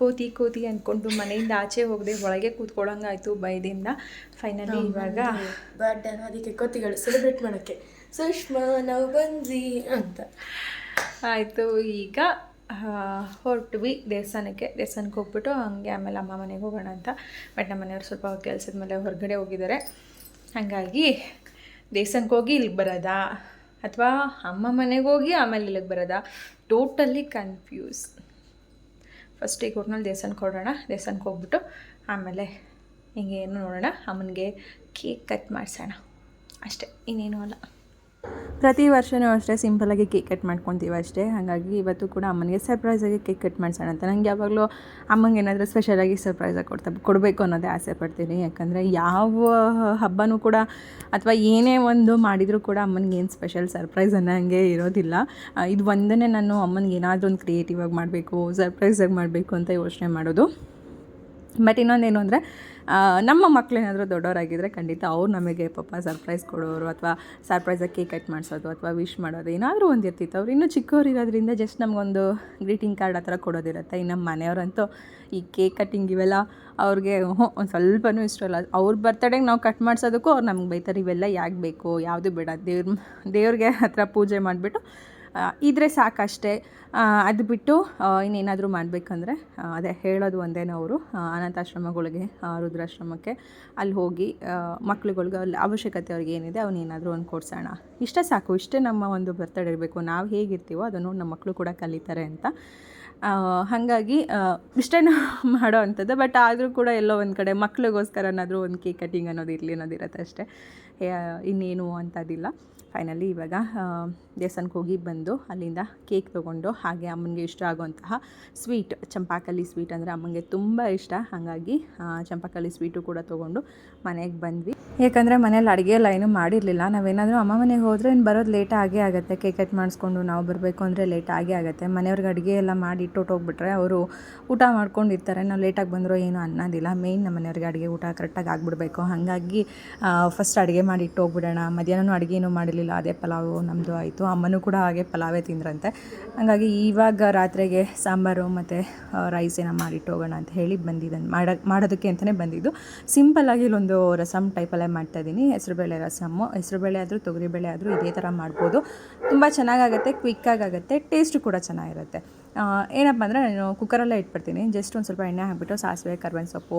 ಕೋತಿ ಕೋತಿ ಅಂದ್ಕೊಂಡು ಮನೆಯಿಂದ ಆಚೆ ಹೋಗದೆ ಒಳಗೆ ಕೂತ್ಕೊಳ್ಳೋಂಗಾಯ್ತು ಭಯದಿಂದ. ಫೈನಲಿ ಇವಾಗ ಬರ್ಡೇ ಅದಕ್ಕೆ ಕೋತಿಗಳು ಸೆಲೆಬ್ರೇಟ್ ಮಾಡೋಕ್ಕೆ. ಸುಷ್ಮಾ ನಾವು ಬಂದ್ವಿ ಅಂತ. ಆಯಿತು ಈಗ ಹೊರಟ್ವಿ ದೇವಸ್ಥಾನಕ್ಕೆ. ದೇವಸ್ಥಾನಕ್ಕೆ ಹೋಗ್ಬಿಟ್ಟು ಹಂಗೆ ಆಮೇಲೆ ಅಮ್ಮ ಮನೆಗೆ ಹೋಗೋಣ ಅಂತ. ಬಟ್ ನಮ್ಮ ಮನೆಯವ್ರು ಸ್ವಲ್ಪ ಕೆಲಸದ ಮೇಲೆ ಹೊರಗಡೆ ಹೋಗಿದ್ದಾರೆ. ಹಾಗಾಗಿ ದೇವಸ್ಥಾನಕ್ಕೆ ಹೋಗಿ ಇಲ್ಲಿಗೆ ಬರೋದಾ? ಅಥವಾ ಅಮ್ಮ ಮನೆಗೆ ಹೋಗಿ ಆಮೇಲೆ ಇಲ್ಲಿಗೆ ಬರೋದಾ? ಟೋಟಲಿ ಕನ್ಫ್ಯೂಸ್ ಫಸ್ಟ್ ಈಗ ಒಟ್ನಲ್ಲಿ ದೇವಸ್ಥಾನಕ್ಕೆ ಹೊರಡೋಣ. ದೇವಸ್ಥಾನಕ್ಕೆ ಹೋಗ್ಬಿಟ್ಟು ಆಮೇಲೆ ಹಿಂಗೆ ಏನು ನೋಡೋಣ? ಅಮ್ಮನಿಗೆ ಕೇಕ್ ಕಟ್ ಮಾಡಿಸೋಣ. ಅಷ್ಟೇ, ಇನ್ನೇನು ಅಲ್ಲ. ಪ್ರತಿ ವರ್ಷವೂ ಅಷ್ಟೇ ಸಿಂಪಲಾಗಿ ಕೇಕ್ ಕಟ್ ಮಾಡ್ಕೊತೀವಿ ಅಷ್ಟೇ. ಹಾಗಾಗಿ ಇವತ್ತು ಕೂಡ ಅಮ್ಮನಿಗೆ ಸರ್ಪ್ರೈಸಾಗಿ ಕೇಕ್ ಕಟ್ ಮಾಡ್ಸೋಣ ಅಂತ. ನಂಗೆ ಯಾವಾಗಲೂ ಅಮ್ಮಂಗೆ ಏನಾದರೂ ಸ್ಪೆಷಲಾಗಿ ಸರ್ಪ್ರೈಸಾಗಿ ಕೊಡ್ತಾ ಕೊಡಬೇಕು ಅನ್ನೋದೇ ಆಸೆ ಪಡ್ತೀನಿ. ಯಾಕಂದರೆ ಯಾವ ಹಬ್ಬನೂ ಕೂಡ ಅಥವಾ ಏನೇ ಒಂದು ಮಾಡಿದರೂ ಕೂಡ ಅಮ್ಮನಿಗೆ ಏನು ಸ್ಪೆಷಲ್ ಸರ್ಪ್ರೈಸ್ ಅನ್ನೋಂಗೆ ಇರೋದಿಲ್ಲ. ಇದು ಒಂದನೇ ನಾನು ಅಮ್ಮನಿಗೆ ಏನಾದರೂ ಒಂದು ಕ್ರಿಯೇಟಿವ್ ಆಗಿ ಮಾಡಬೇಕು ಸರ್ಪ್ರೈಸಾಗಿ ಮಾಡಬೇಕು ಅಂತ ಯೋಚನೆ ಮಾಡೋದು. ಬಟ್ ಇನ್ನೊಂದೇನು ಅಂದರೆ ನಮ್ಮ ಮಕ್ಕಳೇನಾದರೂ ದೊಡ್ಡವರಾಗಿದ್ದರೆ ಖಂಡಿತ ಅವ್ರು ನಮಗೆ ಪಾಪ ಸರ್ಪ್ರೈಸ್ ಕೊಡೋರು ಅಥವಾ ಸರ್ಪ್ರೈಸಾಗಿ ಕೇಕ್ ಕಟ್ ಮಾಡಿಸೋದು ಅಥವಾ ವಿಶ್ ಮಾಡೋದು, ಏನಾದರೂ ಒಂದು ಇರ್ತಿತ್ತು. ಅವ್ರು ಇನ್ನೂ ಚಿಕ್ಕವ್ರು ಇರೋದ್ರಿಂದ ಜಸ್ಟ್ ನಮಗೊಂದು ಗ್ರೀಟಿಂಗ್ ಕಾರ್ಡ್ ಆ ಥರ ಕೊಡೋದಿರುತ್ತೆ. ಇನ್ನು ನಮ್ಮ ಮನೆಯವರಂತೂ ಈ ಕೇಕ್ ಕಟ್ಟಿಂಗ್ ಇವೆಲ್ಲ ಅವ್ರಿಗೆ ಹ್ಞೂ ಒಂದು ಸ್ವಲ್ಪನೂ ಇಷ್ಟ ಇಲ್ಲ. ಅವ್ರ ಬರ್ತಡೇಗೆ ನಾವು ಕಟ್ ಮಾಡಿಸೋದಕ್ಕೂ ಅವ್ರು ನಮ್ಗೆ ಬೈತಾರೆ, ಇವೆಲ್ಲ ಯಾಕೆ ಬೇಕು? ಯಾವುದು ಬೇಡ. ದೇವ್ರ, ದೇವ್ರಿಗೆ ಹತ್ರ ಪೂಜೆ ಮಾಡಿಬಿಟ್ಟು ಇದ್ರೆ ಸಾಕಷ್ಟೇ. ಅದು ಬಿಟ್ಟು ಇನ್ನೇನಾದರೂ ಮಾಡಬೇಕಂದ್ರೆ ಅದೇ ಹೇಳೋದು ಒಂದೇನೋ ಅವರು ಅನಾಥಾಶ್ರಮಗಳಿಗೆ ರುದ್ರಾಶ್ರಮಕ್ಕೆ ಅಲ್ಲಿ ಹೋಗಿ ಮಕ್ಳುಗಳ್ಗೆ ಅಲ್ಲಿ ಅವಶ್ಯಕತೆ ಅವ್ರಿಗೆ ಏನಿದೆ ಅವನೇನಾದರೂ ಒಂದು ಕೊಡ್ಸೋಣ. ಇಷ್ಟೇ ಸಾಕು, ಇಷ್ಟೇ ನಮ್ಮ ಒಂದು ಬರ್ತಡೇ ಇರಬೇಕು. ನಾವು ಹೇಗಿರ್ತೀವೋ ಅದನ್ನು ನಮ್ಮ ಮಕ್ಕಳು ಕೂಡ ಕಲಿತಾರೆ ಅಂತ. ಹಾಗಾಗಿ ಇಷ್ಟೇ ಮಾಡೋ ಅಂಥದ್ದು, ಬಟ್ ಆದರೂ ಕೂಡ ಎಲ್ಲೋ ಒಂದು ಕಡೆ ಮಕ್ಳಿಗೋಸ್ಕರನಾದರೂ ಒಂದು ಕೇಕ್ ಕಟಿಂಗ್ ಅನ್ನೋದು ಇರಲಿ ಅನ್ನೋದಿರುತ್ತೆ ಅಷ್ಟೇ. ಇನ್ನೇನು ಅಂಥದ್ದಿಲ್ಲ ಫೈನಲಿ ಇವಾಗ ದೇವಸ್ಥಾನಕ್ಕೆ ಹೋಗಿ ಬಂದು ಅಲ್ಲಿಂದ ಕೇಕ್ ತೊಗೊಂಡು ಹಾಗೆ ಅಮ್ಮನಿಗೆ ಇಷ್ಟ ಆಗುವಂತಹ ಸ್ವೀಟ್ ಚಂಪಾಕಲ್ಲಿ ಸ್ವೀಟ್ ಅಂದರೆ ಅಮ್ಮನಿಗೆ ತುಂಬ ಇಷ್ಟ. ಹಾಗಾಗಿ ಚಂಪಾಕಲ್ಲಿ ಚಂಪಾಕಲಿ ಸ್ವೀಟು ಕೂಡ ತೊಗೊಂಡು ಮನೆಗೆ ಬಂದ್ವಿ. ಯಾಕಂದರೆ ಮನೇಲಿ ಅಡುಗೆ ಎಲ್ಲ ಏನೂ ಮಾಡಿರಲಿಲ್ಲ. ನಾವೇನಾದರೂ ಅಮ್ಮ ಮನೆಗೆ ಹೋದರೆ ಇನ್ನು ಬರೋದು ಲೇಟ್ ಆಗೇ ಆಗುತ್ತೆ. ಕೇಕ್ ಕಟ್ ಮಾಡಿಸ್ಕೊಂಡು ನಾವು ಬರಬೇಕು ಅಂದರೆ ಲೇಟ್ ಆಗೇ ಆಗುತ್ತೆ. ಮನೆಯವ್ರಿಗೆ ಅಡುಗೆ ಎಲ್ಲ ಮಾಡಿ ಇಟ್ಟೋಗ್ಬಿಟ್ರೆ ಅವರು ಊಟ ಮಾಡ್ಕೊಂಡಿರ್ತಾರೆ. ನಾವು ಲೇಟಾಗಿ ಬಂದರೂ ಏನೂ ಅನ್ನೋದಿಲ್ಲ. ಮೇಯ್ನ್ ನಮ್ಮ ಮನೆಯವ್ರಿಗೆ ಅಡುಗೆ ಊಟ ಕರೆಕ್ಟಾಗಿ ಆಗಿಬಿಡಬೇಕು. ಹಾಗಾಗಿ ಫಸ್ಟ್ ಅಡುಗೆ ಮಾಡಿ ಇಟ್ಟೋಗ್ಬಿಡೋಣ. ಮಧ್ಯಾಹ್ನನೂ ಅಡುಗೆ ಏನೂ ಮಾಡಲಿಲ್ಲ ಅದೇ ಪಲಾವು ನಮ್ಮದು ಆಯಿತು. ಅಮ್ಮನೂ ಕೂಡ ಹಾಗೆ ಪಲಾವೇ ತಿಂದ್ರಂತೆ. ಹಾಗಾಗಿ ಇವಾಗ ರಾತ್ರಿಗೆ ಸಾಂಬಾರು ಮತ್ತು ರೈಸ್ ಏನೋ ಮಾಡಿಟ್ಟು ಹೋಗೋಣ ಅಂತ ಹೇಳಿ ಬಂದಿದ್ದಾನೆ. ಮಾಡ, ಮಾಡೋದಕ್ಕೆ ಅಂತಲೇ ಬಂದಿದ್ದು. ಸಿಂಪಲ್ಲಾಗಿ ಇಲ್ಲೊಂದು ರಸಮ್ ಟೈಪಲ್ಲೇ ಮಾಡ್ತಾಯಿದ್ದೀನಿ ಹೆಸರುಬೇಳೆ ರಸಮ್ಮು. ಹೆಸರುಬೇಳೆ ಆದರೂ ತೊಗರಿಬೇಳೆ ಆದರೂ ಇದೇ ಥರ ಮಾಡ್ಬೋದು. ತುಂಬ ಚೆನ್ನಾಗಾಗತ್ತೆ ಕ್ವಿಕ್ಕಾಗಿ ಆಗುತ್ತೆ ಟೇಸ್ಟು ಕೂಡ ಚೆನ್ನಾಗಿರುತ್ತೆ. ಏನಪ್ಪ ಅಂದರೆ ನಾನು ಕುಕ್ಕರಲ್ಲೇ ಇಟ್ಬಿಡ್ತೀನಿ. ಜಸ್ಟ್ ಒಂದು ಸ್ವಲ್ಪ ಎಣ್ಣೆ ಹಾಕ್ಬಿಟ್ಟು ಸಾಸಿವೆ, ಕರ್ಬೇವಿನ ಸೊಪ್ಪು,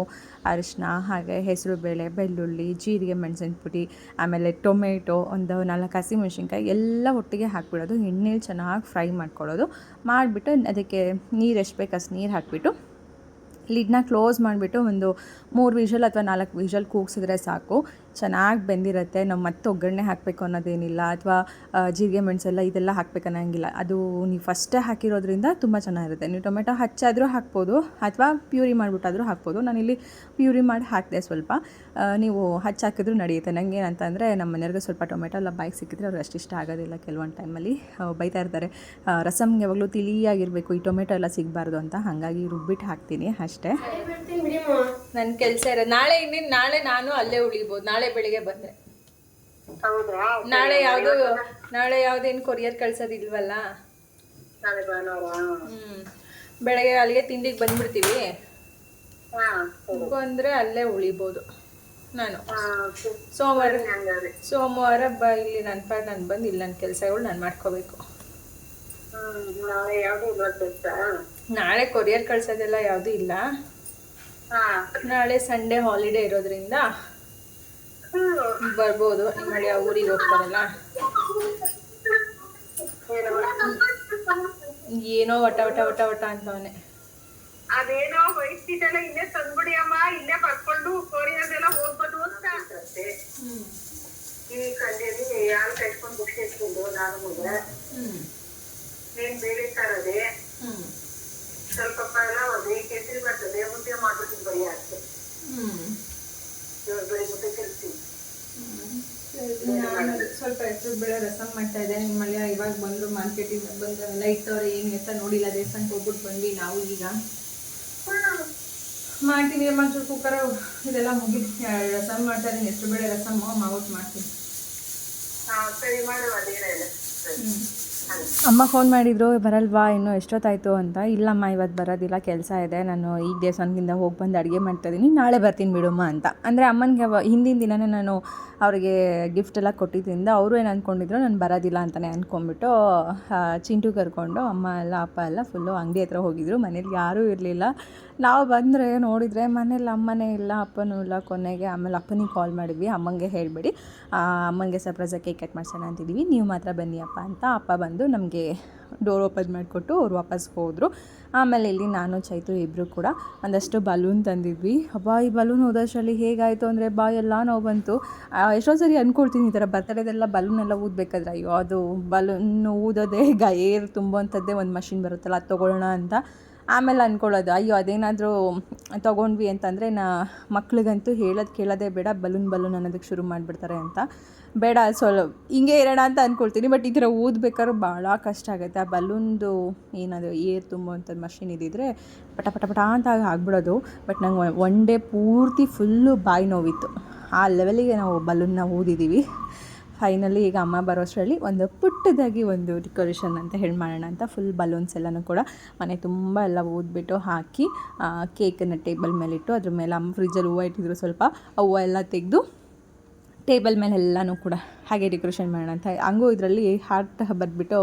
ಅರಿಶಿನ, ಹಾಗೆ ಹೆಸರು ಬೇಳೆ, ಬೆಳ್ಳುಳ್ಳಿ, ಜೀರಿಗೆ, ಮೆಣಸಿನ ಪುಡಿ, ಆಮೇಲೆ ಟೊಮೆಟೊ, ಒಂದು ನಾಲ್ಕು ಹಸಿಮೆಣಸಿನ್ಕಾಯಿ ಎಲ್ಲ ಒಟ್ಟಿಗೆ ಹಾಕ್ಬಿಡೋದು. ಎಣ್ಣೆಲಿ ಚೆನ್ನಾಗಿ ಫ್ರೈ ಮಾಡ್ಕೊಳ್ಳೋದು. ಮಾಡಿಬಿಟ್ಟು ಅದಕ್ಕೆ ನೀರು ಎಷ್ಟು ಬೇಕು ಅಷ್ಟು ನೀರು ಹಾಕಿಬಿಟ್ಟು ಲಿಡ್ನ ಕ್ಲೋಸ್ ಮಾಡಿಬಿಟ್ಟು ಒಂದು ಮೂರು ವಿಷಲ್ ಅಥವಾ ನಾಲ್ಕು ವಿಷಲ್ ಕೂಗ್ಸಿದ್ರೆ ಸಾಕು. ಚೆನ್ನಾಗಿ ಬೆಂದಿರುತ್ತೆ. ನಾವು ಮತ್ತೆ ಒಗ್ಗರಣೆ ಹಾಕಬೇಕು ಅನ್ನೋದೇನಿಲ್ಲ ಅಥವಾ ಜೀರಿಗೆ ಮೆಣಸೆಲ್ಲ ಇದೆಲ್ಲ ಹಾಕ್ಬೇಕು ಅನ್ನೋಂಗಿಲ್ಲ. ಅದು ನೀವು ಫಸ್ಟೇ ಹಾಕಿರೋದ್ರಿಂದ ತುಂಬ ಚೆನ್ನಾಗಿರುತ್ತೆ. ನೀವು ಟೊಮೆಟೊ ಹಚ್ಚಾದರೂ ಹಾಕ್ಬೋದು ಅಥವಾ ಪ್ಯೂರಿ ಮಾಡಿಬಿಟ್ಟಾದರೂ ಹಾಕ್ಬೋದು. ನಾನಿಲ್ಲಿ ಪ್ಯೂರಿ ಮಾಡಿ ಹಾಕಿದೆ ಸ್ವಲ್ಪ. ನೀವು ಹಚ್ಚಿ ಹಾಕಿದ್ರೂ ನಡೆಯುತ್ತೆ. ನನಗೆ ಏನಂತಂದರೆ ನಮ್ಮ ಮನೆಯವ್ರಿಗೆ ಸ್ವಲ್ಪ ಟೊಮೆಟೊ ಎಲ್ಲ ಬಾಯಿಗೆ ಸಿಕ್ಕಿದ್ರೆ ಅವ್ರು ಅಷ್ಟು ಇಷ್ಟ ಆಗೋದಿಲ್ಲ ಕೆಲವೊಂದು ಟೈಮಲ್ಲಿ. ಬೈತಾ ಇರ್ತಾರೆ ರಸಮ್ಗೆ ಯಾವಾಗಲೂ ತಿಳಿಯಾಗಿರಬೇಕು ಈ ಟೊಮೆಟೊ ಎಲ್ಲ ಸಿಗಬಾರ್ದು ಅಂತ. ಹಾಗಾಗಿ ರುಬ್ಬಿಟ್ಟು ಹಾಕ್ತೀನಿ ಅಷ್ಟೇ. ನನ್ನ ಕೆಲಸ ಇರೋದು. ನಾಳೆ ಇನ್ನೇನು ನಾಳೆ ನಾನು ಅಲ್ಲೇ ಉಳಿಬೋದು. ನಾಳೆ ಬೆಳಿಗ್ಗೆ ಬಂದ್ರೆ ನಾಳೆ ಯಾವುದು ನಾಳೆ ಯಾವ್ದೇನ್ ಕೊರಿಯರ್ ಕಳ್ಸೋದಿಲ್ವಲ್ಲ ಹ್ಮ್. ಬೆಳಗ್ಗೆ ಅಲ್ಲಿಗೆ ತಿಂಡಿಗೆ ಬಂದ್ಬಿಡ್ತೀವಿ. ಅಂದ್ರೆ ಅಲ್ಲೇ ಉಳಿಬೋದು ನಾನು. ಸೋಮವಾರ ಸೋಮವಾರ ಬ ಇಲ್ಲಿ ನನ್ನ ಪಾಡ್ ನಾನು ಬಂದು ಇಲ್ಲಿ ನನ್ ಕೆಲಸಗಳು ನಾನು ಮಾಡ್ಕೋಬೇಕು. ನಾಳೆ ಕೊರಿಯರ್ ಕಳ್ಸೋದೆಲ್ಲ ಯಾವುದೂ ಇಲ್ಲ. ನಾಳೆ ಸಂಡೇ ಹಾಲಿಡೇ ಇರೋದ್ರಿಂದ ಬರ್ಬೋದು. ನಿಮ್ಮ ಆ ಊರಿಗೆ ಹೋಗ್ತಾರಲ್ಲ. ಏನೋ ವಟ. ವಟ ವಟ ವಟ ಅಂತವನೆ. ಅದೇನೋ ವಯಸ್ಸಿದೆಲ್ಲ ಇಲ್ಲೇ ತಂದ್ಬಿಡಿ ಅಮ್ಮ ಇಲ್ಲೇ ಬರ್ಕೊಂಡು ಕೊರಿಯರ್ದೆಲ್ಲ ಹೋಗ್ಬೋದು ಅಂತ. ಈ ಕಂಡೇರಿ ಯಾರು ಕಟ್ಕೊಂಡು ಬುಕ್ ಇಟ್ಕೊಂಡು ನಾನು ಮುಂದೆ ನೀನ್ ಬೇಳೆ ತರದೆ ಸ್ವಲ್ಪ ಪಲಾವದೆ ಕೇಸರಿ ಬರ್ತದೆ ಮುದ್ದೆ ಮಾಡ್ಲಿಕ್ಕೆ ಬರೀ ಆಗ್ತದೆ. ಬೆಳೆ ಮುದ್ದೆ ಕಲ್ಸಿ ಸ್ವಲ್ಪ ಹೆಸರು ಬೇಳೆ ರಸಮ್ ಮಾಡ್ತಾ ಇದ್ದೆ ನಿಮ್ಮಲ್ಲಿ ಇವಾಗ ಬಂದ್ರು ಮಾರ್ಕೆಟಿಂದ ಬಂದ ಲೈಟ್ ಅವ್ರ ಏನು ಅಂತ ನೋಡಿಲ್ಲ ದೇವಸ್ಥಾನಕ್ಕೆ ಹೋಗ್ಬಿಟ್ಟು ಬಂದ್ವಿ ನಾವು ಈಗ. ಮಾಡ್ತೀನಿ ಮಂಚೂರು ಕುಕ್ಕರ್ ಇದೆಲ್ಲ ಮುಗಿ ರಸಮ್ ಮಾಡ್ತಾ ಇದ್ದೀನಿ ಹೆಸರು ಬೇಳೆ ರಸಮ್ ಮಾಡ್ಬಿಟ್ಟು ಮಾಡ್ತೀನಿ. ಹಾ ಅಮ್ಮ ಫೋನ್ ಮಾಡಿದ್ರು, ಬರಲ್ವಾ, ಇನ್ನೂ ಎಷ್ಟೊತ್ತಾಯಿತು ಅಂತ. ಇಲ್ಲಮ್ಮ ಇವತ್ತು ಬರೋದಿಲ್ಲ, ಕೆಲಸ ಇದೆ. ನಾನು ಈ ದೇವಸ್ಥಾನದಿಂದ ಹೋಗಿ ಬಂದು ಅಡುಗೆ ಮಾಡ್ತಾಯಿದ್ದೀನಿ ನಾಳೆ ಬರ್ತೀನಿ ಬಿಡಮ್ಮ ಅಂತ. ಅಂದರೆ ಅಮ್ಮನಿಗೆ ಹಿಂದಿನ ದಿನನೇ ನಾನು ಅವರಿಗೆ ಗಿಫ್ಟ್ ಎಲ್ಲ ಕೊಟ್ಟಿದ್ದರಿಂದ ಅವರು ಏನು ಅಂದ್ಕೊಂಡಿದ್ರು ನಾನು ಬರೋದಿಲ್ಲ ಅಂತಲೇ ಅಂದ್ಕೊಂಡ್ಬಿಟ್ಟು ಚಿಂಟು ಕರ್ಕೊಂಡು ಅಮ್ಮ ಎಲ್ಲ, ಅಪ್ಪ ಎಲ್ಲ ಫುಲ್ಲು ಅಂಗಡಿ ಹತ್ರ ಹೋಗಿದ್ರು. ಮನೇಲಿ ಯಾರೂ ಇರಲಿಲ್ಲ. ನಾವು ಬಂದರೆ ನೋಡಿದರೆ ಮನೇಲಿ ಅಮ್ಮನೇ ಇಲ್ಲ, ಅಪ್ಪನೂ ಇಲ್ಲ, ಕೊನೆಗೆ ಆಮೇಲೆ ಅಪ್ಪನಿಗೆ ಕಾಲ್ ಮಾಡಿದ್ವಿ. ಅಮ್ಮಂಗೆ ಹೇಳಿಬಿಡಿ. ಅಮ್ಮನಿಗೆ ಸರ್ಪ್ರೈಸಾಗಿ ಕೇಕ್ ಕಟ್ ಮಾಡ್ಸೋಣ ಅಂತಿದ್ದೀವಿ ನೀವು ಮಾತ್ರ ಬನ್ನಿ ಅಪ್ಪ ಅಂತ ಅಪ್ಪ ಬಂದು ನಮಗೆ ಡೋರ್ ಓಪನ್ ಮಾಡಿಕೊಟ್ಟು ಅವ್ರು ವಾಪಸ್ ಹೋದರು. ಆಮೇಲೆ ಇಲ್ಲಿ ನಾನು ಚೈತು ಇಬ್ಬರು ಕೂಡ ಒಂದಷ್ಟು ಬಲೂನ್ ತಂದಿದ್ವಿ. ಅಬ್ಬಾ, ಈ ಬಲೂನ್ ಹೋದಷ್ಟರಲ್ಲಿ ಹೇಗಾಯಿತು ಅಂದರೆ ಬಾಯೆಲ್ಲ ನಾವು ಬಂತು. ಎಷ್ಟೋ ಸರಿ ಅಂದ್ಕೊಳ್ತೀನಿ ಈ ಥರ ಬರ್ತಡೇದೆಲ್ಲ ಬಲೂನ್ ಎಲ್ಲ ಊದಬೇಕಾದ್ರೆ. ಅಯ್ಯೋ, ಅದು ಬಲೂನ್ ಊದೋದೇ ಗೈರ್ ತುಂಬುವಂಥದ್ದೇ ಒಂದು ಮಷಿನ್ ಬರುತ್ತಲ್ಲ, ಅದು ತೊಗೊಳ್ಳೋಣ ಅಂತ. ಆಮೇಲೆ ಅಂದ್ಕೊಳ್ಳೋದು ಅಯ್ಯೋ, ಅದೇನಾದರೂ ತೊಗೊಂಡ್ವಿ ಅಂತಂದರೆ ನಾ ಮಕ್ಳಿಗಂತೂ ಹೇಳೋದು ಕೇಳೋದೇ ಬೇಡ, ಬಲೂನ್ ಬಲೂನ್ ಅನ್ನೋದಕ್ಕೆ ಶುರು ಮಾಡಿಬಿಡ್ತಾರೆ ಅಂತ. ಬೇಡ ಸ್ವಲ್ಪ ಹಿಂಗೆ ಇರೋಣ ಅಂತ ಅಂದ್ಕೊಳ್ತೀನಿ ಬಟ್ ಈ ಥರ ಓದ್ಬೇಕಾದ್ರೂ ಭಾಳ ಕಷ್ಟ ಆಗುತ್ತೆ. ಆ ಬಲೂನ್ದು ಏನದು ಏರ್ ತುಂಬುವಂಥದ್ದು ಮಷಿನ್ ಇದ್ದಿದ್ರೆ ಪಟ ಪಟ ಪಟ ಅಂತ ಆಗಿಬಿಡೋದು, ಬಟ್ ನಂಗೆ ಒನ್ ಡೇ ಪೂರ್ತಿ ಫುಲ್ಲು ಬಾಯಿ ನೋವಿತ್ತು. ಆ ಲೆವೆಲಿಗೆ ನಾವು ಬಲೂನ್ನ ಊದಿದ್ದೀವಿ ಫೈನಲಿ ಈಗ ಅಮ್ಮ ಬರೋಷ್ಟರಲ್ಲಿ ಒಂದು ಪುಟ್ಟದಾಗಿ ಒಂದು ಡೆಕೋರೇಷನ್ ಅಂತ ಹೇಳಿ ಮಾಡೋಣ ಅಂತ ಫುಲ್ ಬಲೂನ್ಸ್ ಎಲ್ಲನೂ ಕೂಡ ಮನೆ ತುಂಬ ಎಲ್ಲ ಊದ್ಬಿಟ್ಟು ಹಾಕಿ ಕೇಕನ್ನು ಟೇಬಲ್ ಮೇಲಿಟ್ಟು ಅದ್ರ ಮೇಲೆ ಅಮ್ಮ ಫ್ರಿಜ್ಜಲ್ಲಿ ಹೂವು ಇಟ್ಟಿದ್ರು ಸ್ವಲ್ಪ, ಆ ಹೂವು ಎಲ್ಲ ತೆಗೆದು ಟೇಬಲ್ ಮೇಲೆ ಎಲ್ಲನೂ ಕೂಡ ಹಾಗೆ ಡೆಕೋರೇಷನ್ ಮಾಡೋಣ ಅಂತ. ಹಂಗೂ ಇದರಲ್ಲಿ ಹಾರ್ಟ್ ಬರೆದ್ಬಿಟ್ಟು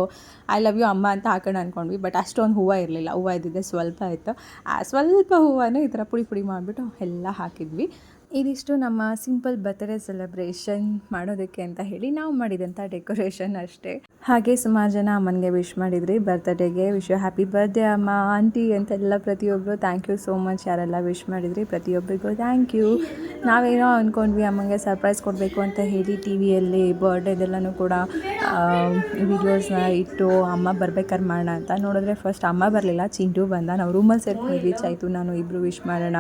ಐ ಲವ್ ಯು ಅಮ್ಮ ಅಂತ ಹಾಕೋಣ ಅಂದ್ಕೊಂಡ್ವಿ ಬಟ್ ಅಷ್ಟೊಂದು ಹೂವು ಇರಲಿಲ್ಲ. ಹೂವು ಇದ್ದಿದ್ದೆ ಸ್ವಲ್ಪ ಇತ್ತು. ಆ, ಸ್ವಲ್ಪ ಹೂವನ್ನು ಈ ಥರ ಪುಡಿ ಪುಡಿ ಮಾಡಿಬಿಟ್ಟು ಎಲ್ಲ ಹಾಕಿದ್ವಿ. ಇದಿಷ್ಟು ನಮ್ಮ ಸಿಂಪಲ್ ಬರ್ತಡೇ ಸೆಲೆಬ್ರೇಷನ್ ಮಾಡೋದಕ್ಕೆ ಅಂತ ಹೇಳಿ ನಾವು ಮಾಡಿದಂಥ ಡೆಕೋರೇಷನ್ ಅಷ್ಟೇ. ಹಾಗೆ ಸುಮಾರು ಜನ ಅಮ್ಮನಿಗೆ ವಿಶ್ ಮಾಡಿದ್ರಿ. ಬರ್ತ್ಡೇಗೆ ವಿಶ್ ಹ್ಯಾಪಿ ಬರ್ತ್ಡೇ ಅಮ್ಮ ಆಂಟಿ ಅಂತೆಲ್ಲ ಪ್ರತಿಯೊಬ್ಬರು ಥ್ಯಾಂಕ್ ಯು ಸೋ ಮಚ್ ಯಾರೆಲ್ಲ ವಿಶ್ ಮಾಡಿದ್ರಿ. ಪ್ರತಿಯೊಬ್ಬರಿಗೂ ಥ್ಯಾಂಕ್ ಯು ನಾವೇನೋ ಅಂದ್ಕೊಂಡ್ವಿ ಅಮ್ಮಂಗೆ ಸರ್ಪ್ರೈಸ್ ಕೊಡಬೇಕು ಅಂತ ಹೇಳಿ ಟಿ ವಿಯಲ್ಲಿ ಬರ್ಡೇದೆಲ್ಲನೂ ಕೂಡ ವಿಡಿಯೋಸ್ನ ಇಟ್ಟು ಅಮ್ಮ ಬರ್ಬೇಕಾದ್ರೆ ಮಾಡೋಣ ಅಂತ ನೋಡಿದ್ರೆ ಫಸ್ಟ್ ಅಮ್ಮ ಬರಲಿಲ್ಲ, ಚಿಂಟು ಬಂದ ನಾವು ರೂಮಲ್ಲಿ ಸೇರ್ಕೊಂಡ್ವಿ. ಚೈತು, ನಾನು ಇಬ್ಬರು ವಿಶ್ ಮಾಡೋಣ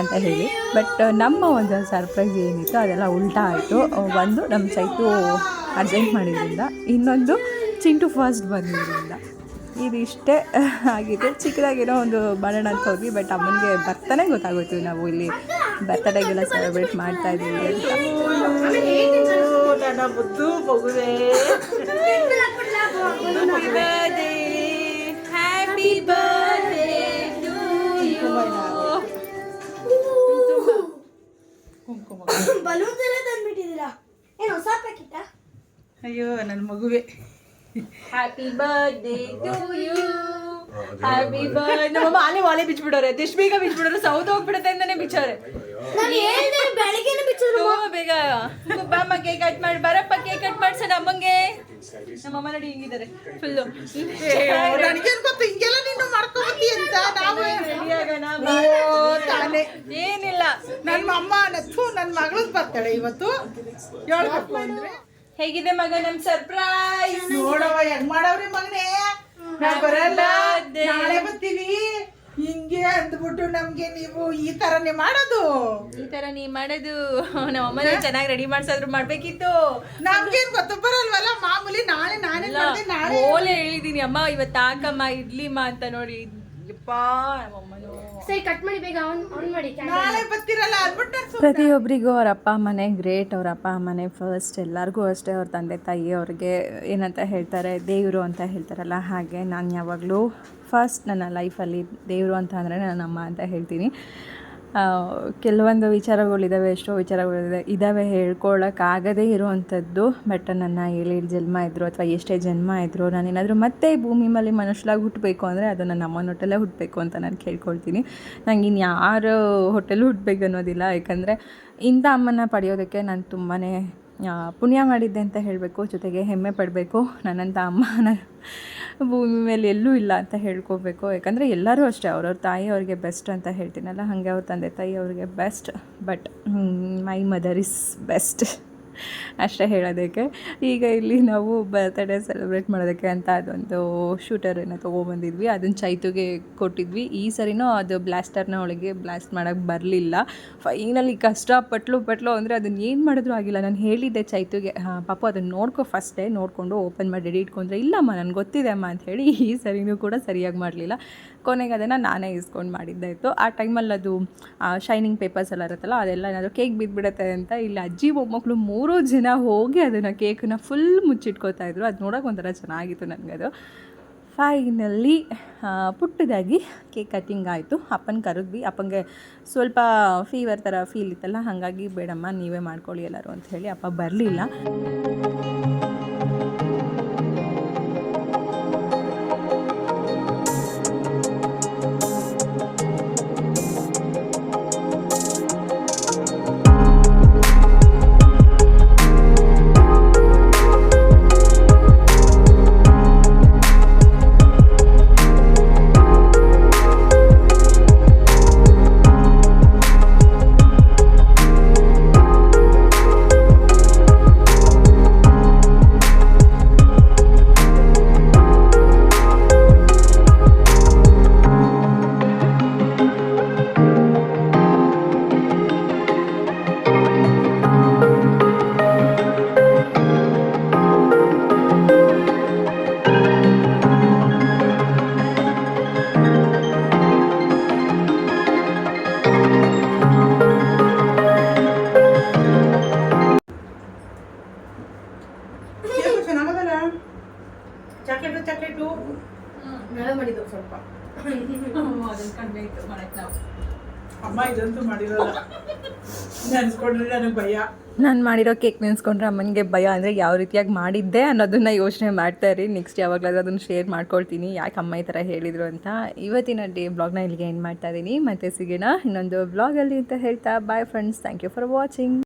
ಅಂತ ಹೇಳಿ. ಬಟ್ ನಮ್ಮ ಒಂದು ಸರ್ಪ್ರೈಸ್ ಏನಿತ್ತು ಅದೆಲ್ಲ ಉಲ್ಟಾ ಆಯಿತು. ಒಂದು ನಮ್ಮ ಚೈತು ಅರ್ಜೆಂಟ್ ಮಾಡಿದ್ರಿಂದ ಇನ್ನೊಂದು ಚಿಂಟು ಫಸ್ಟ್ ಬಂದಿದ್ದರಿಂದ ಇದಿಷ್ಟೇ ಆಗಿದೆ. ಚಿಕ್ಕದಾಗಿರೋ ಒಂದು ಮಾಡೋಣ ಅಂತ ಹೋಗಿ ಬಟ್ ಅಮ್ಮನಿಗೆ ಬರ್ತಾನೆ ಗೊತ್ತಾಗೋಯ್ತು. ನಾವು ಇಲ್ಲಿ ಬರ್ತಡೇಗೆಲ್ಲ ಸೆಲೆಬ್ರೇಟ್ ಮಾಡ್ತಾ ಇದ್ದೀವಿ ಅಂತ. ಕುಂಕುಮ ಅಯ್ಯೋ ನನ್ನ ಮಗುವೆ. Happy birthday to you happy birthday ನಮ್ಮಮ್ಮ ಆಲೆ ವಾಲೆ ಬಿಚ್ಬಿಡೋರೆ. ಎಷ್ಟು ಬೇಗ ಬಿಚ್ಬಿಡೋರು. ಸೌದ್ ಹೋಗ್ಬಿಡುತ್ತೆ ಅಂತಾನೆ ಬಿಚ್ಚೋರೆ. ಬೆಳಗ್ಗೆನೆ ಬಿಚ್ಚಿದ್ರು ತುಂಬ ಬೇಗ. ಬಾಮ್ಮ ಕೇಕ್ ಕಟ್ ಮಾಡಿ ಬರಪ್ಪ ಕೇಕ್ ಕಟ್ ಮಾಡ್ಸೋಣ ಅಮ್ಮಂಗೆ. ನಮ್ಮಮ್ಮ ನೋಡಿ ಹಿಂಗಿದ್ದಾರೆ. ಫುಲ್ಲು ನನಗೇನು ಗೊತ್ತು ಹಿಂಗೆಲ್ಲ ನೀನು ಮಾಡ್ಕೊಬತ್ತಿ ಅಂತ ನಾವು ತಾನೇ. ಏನಿಲ್ಲ. ನನ್ನ ಅಮ್ಮ ನತ್ತು ನನ್ನ ಮಗಳು ಬರ್ತಾಳೆ ಇವತ್ತು. ಹೇಳ್ಬೇಕು ಅಂದ್ರೆ. ಹೇಗಿದೆ ಮಗ ನಮ್ ಸರ್ಪ್ರೈಸ್ ನೋಡವ ಹೆಂಗ್ ಮಾಡವ್ರಿ ಮಗನೇ? ಬರಲ್ಲ. ನಾಳೆ ಬರ್ತೀವಿ ಹಿಂಗೆ ಅಂದ್ಬಿಟ್ಟು ನಮ್ಗೆ ನೀವು ಈ ತರನೇ ಮಾಡೋದು. ಈ ತರ ನೀ ಮಾಡೋದು. ನಮ್ಮಮ್ಮನ ಚೆನ್ನಾಗಿ ರೆಡಿ ಮಾಡ್ಸಾದ್ರು ಮಾಡ್ಬೇಕಿತ್ತು. ನಮ್ಗೇನ್ ಗೊತ್ತು ಬರಲ್ವಲ್ಲ? ಮಾಮೂಲಿ ನಾಳೆ ನಾನೇ ನಾಳೆ ಓಲೆ ಹೇಳಿದೀನಿ ಅಮ್ಮ ಇವತ್ತು ಹಾಕಮ್ಮ ಇಡ್ಲಿಮ್ಮ ಅಂತ ನೋಡಿ. ಸರಿ ಕಟ್ ಮಾಡಿ ಬೇಗ ಆನ್ ಆನ್ ಮಾಡಿ ನಾಳೆ ಬರ್ತೀರಲ್ಲ ಅಂದ್ಬಿಟ್ಟು ನಾನ್ ಸುಮ್ನೆ. ಪ್ರತಿಯೊಬ್ಬರಿಗೂ ಅವ್ರ ಅಪ್ಪ ಅಮ್ಮನೆ ಗ್ರೇಟ್ ಅವ್ರ ಅಪ್ಪ ಅಮ್ಮನೆ ಫಸ್ಟ್ ಎಲ್ಲರಿಗೂ ಅಷ್ಟೇ ಅವ್ರ ತಂದೆ ತಾಯಿ ಅವ್ರಿಗೆ ಏನಂತ ಹೇಳ್ತಾರೆ ದೇವರು ಅಂತ ಹೇಳ್ತಾರಲ್ಲ ಹಾಗೆ ನಾನು ಯಾವಾಗಲೂ ಫಸ್ಟ್ ನನ್ನ ಲೈಫಲ್ಲಿ ದೇವರು ಅಂತ ಅಂದರೆ ನನ್ನ ಅಮ್ಮ ಅಂತ ಹೇಳ್ತೀನಿ. ಕೆಲವೊಂದು ವಿಚಾರಗಳಿದ್ದಾವೆ ಎಷ್ಟೋ ವಿಚಾರಗಳಿದೆ ಇದ್ದಾವೆ ಹೇಳ್ಕೊಳ್ಳೋಕ್ಕಾಗದೇ ಇರುವಂಥದ್ದು ಬಟ್ ನನ್ನ ಏಳೇಳು ಜನ್ಮ ಇದ್ದರು ಅಥವಾ ಎಷ್ಟೇ ಜನ್ಮ ಇದ್ದರು ನಾನೇನಾದರೂ ಮತ್ತೆ ಭೂಮಿ ಮೇಲೆ ಮನುಷ್ಯಲಾಗಿ ಹುಟ್ಟಬೇಕು ಅಂದರೆ ಅದು ನನ್ನ ಅಮ್ಮನ ಹೊಟ್ಟೆಲ್ಲೇ ಹುಟ್ಟಬೇಕು ಅಂತ ನಾನು ಕೇಳ್ಕೊಳ್ತೀನಿ. ನಂಗೆ ಇನ್ನು ಯಾರು ಹೊಟ್ಟೆಲ್ಲೂ ಹುಟ್ಟಬೇಕು ಅನ್ನೋದಿಲ್ಲ, ಯಾಕಂದರೆ ಇಂಥ ಅಮ್ಮನ ಪಡೆಯೋದಕ್ಕೆ ನಾನು ತುಂಬಾ ಪುಣ್ಯ ಮಾಡಿದ್ದೆ ಅಂತ ಹೇಳಬೇಕು, ಜೊತೆಗೆ ಹೆಮ್ಮೆ ಪಡಬೇಕು ನನ್ನಂಥ ಅಮ್ಮನ ಭೂಮಿ ಮೇಲೆ ಎಲ್ಲೂ ಇಲ್ಲ ಅಂತ ಹೇಳ್ಕೋಬೇಕು. ಯಾಕಂದರೆ ಎಲ್ಲರೂ ಅಷ್ಟೇ, ಅವ್ರವ್ರ ತಾಯಿ ಅವ್ರಿಗೆ ಬೆಸ್ಟ್ ಅಂತ ಹೇಳ್ತೀನಲ್ಲ, ಹಾಗೆ ಅವ್ರ ತಂದೆ ತಾಯಿ ಅವ್ರಿಗೆ best but my mother is best ಅಷ್ಟೇ ಹೇಳೋದಕ್ಕೆ. ಈಗ ಇಲ್ಲಿ ನಾವು ಬರ್ತ್ಡೇ ಸೆಲೆಬ್ರೇಟ್ ಮಾಡೋದಕ್ಕೆ ಅಂತ ಅದೊಂದು ಶೂಟರನ್ನು ತೊಗೊಬಂದಿದ್ವಿ ಅದನ್ನು ಚೈತುಗೆ ಕೊಟ್ಟಿದ್ವಿ. ಈ ಸರಿನೂ ಅದು ಬ್ಲಾಸ್ಟರ್ನ ಒಳಗೆ ಬ್ಲಾಸ್ಟ್ ಮಾಡೋಕ್ಕೆ ಬರಲಿಲ್ಲ. ಫೈನಲಿ ಕಷ್ಟ ಪಟ್ಲು ಪಟ್ಲು ಅಂದರೆ ಅದನ್ನು ಏನು ಮಾಡಿದ್ರು ಆಗಿಲ್ಲ. ನಾನು ಹೇಳಿದ್ದೆ ಚೈತುಗೆ ಪಾಪು ಅದನ್ನು ನೋಡ್ಕೊ ಫಸ್ಟೇ ನೋಡಿಕೊಂಡು ಓಪನ್ ಮಾಡಿ ರೆಡಿ ಇಟ್ಕೊಂಡ್ರೆ ಇಲ್ಲಮ್ಮ, ನನಗೆ ಗೊತ್ತಿದೆ ಅಮ್ಮ ಅಂತ ಹೇಳಿ ಈ ಸರಿನೂ ಕೂಡ ಸರಿಯಾಗಿ ಮಾಡಲಿಲ್ಲ. ಕೊನೆಗೆ ಅದನ್ನು ನಾನೇ ಇಸ್ಕೊಂಡು ಇತ್ತು ಆ ಟೈಮಲ್ಲಿ ಅದು ಶೈನಿಂಗ್ ಪೇಪರ್ಸ್ ಎಲ್ಲ ಇರುತ್ತಲ್ಲ, ಅದೆಲ್ಲ ಏನಾದರೂ ಕೇಕ್ ಬಿದ್ದುಬಿಡುತ್ತೆ ಅಂತ ಇಲ್ಲಿ ಅಜ್ಜಿ ಮೊಮ್ಮಕ್ಕಳು ಮೂರು ಜನ ಹೋಗಿ ಅದನ್ನು ಕೇಕನ್ನ ಫುಲ್ ಮುಚ್ಚಿಟ್ಕೋತಾ ಇದ್ರು. ಅದು ನೋಡೋಕೆ ಒಂಥರ ಚೆನ್ನಾಗಿತ್ತು ನನಗದು ಫೈನಲ್ಲಿ ಪುಟ್ಟದಾಗಿ ಕೇಕ್ ಕಟ್ಟಿಂಗ್ ಆಯಿತು. ಅಪ್ಪನ ಕರೆದ್ವಿ. ಅಪ್ಪಂಗೆ ಸ್ವಲ್ಪ ಫೀವರ್ ಥರ ಫೀಲ್ ಇತ್ತಲ್ಲ, ಹಾಗಾಗಿ ಬೇಡಮ್ಮ ನೀವೇ ಮಾಡ್ಕೊಳ್ಳಿ ಎಲ್ಲರೂ ಅಂತ ಹೇಳಿ ಅಪ್ಪ ಬರಲಿಲ್ಲ. ಭಯ? ನಾನು ಮಾಡಿರೋ ಕೇಕ್ ನೆನೆಸ್ಕೊಂಡ್ರೆ ಅಮ್ಮನಿಗೆ ಭಯ. ಅಂದರೆ ಯಾವ ರೀತಿಯಾಗಿ ಮಾಡಿದ್ದೆ ಅನ್ನೋದನ್ನ ಯೋಚನೆ ಮಾಡ್ತಾ ಇರಿ. ನೆಕ್ಸ್ಟ್ ಯಾವಾಗಲಾದ್ರೂ ಅದನ್ನು ಶೇರ್ ಮಾಡ್ಕೊಳ್ತೀನಿ. ಯಾಕೆ ಅಮ್ಮ ಈ ಥರ ಹೇಳಿದರು ಅಂತ. ಇವತ್ತಿನ ಡೇ ಬ್ಲಾಗ್ನ ಇಲ್ಲಿಗೆ ಎಂಡ್ ಮಾಡ್ತಾ ಇದ್ದೀನಿ. ಮತ್ತೆ ಸಿಗೋಣ ಇನ್ನೊಂದು ಬ್ಲಾಗಲ್ಲಿ ಅಂತ ಹೇಳ್ತಾ. Bye friends thank you for watching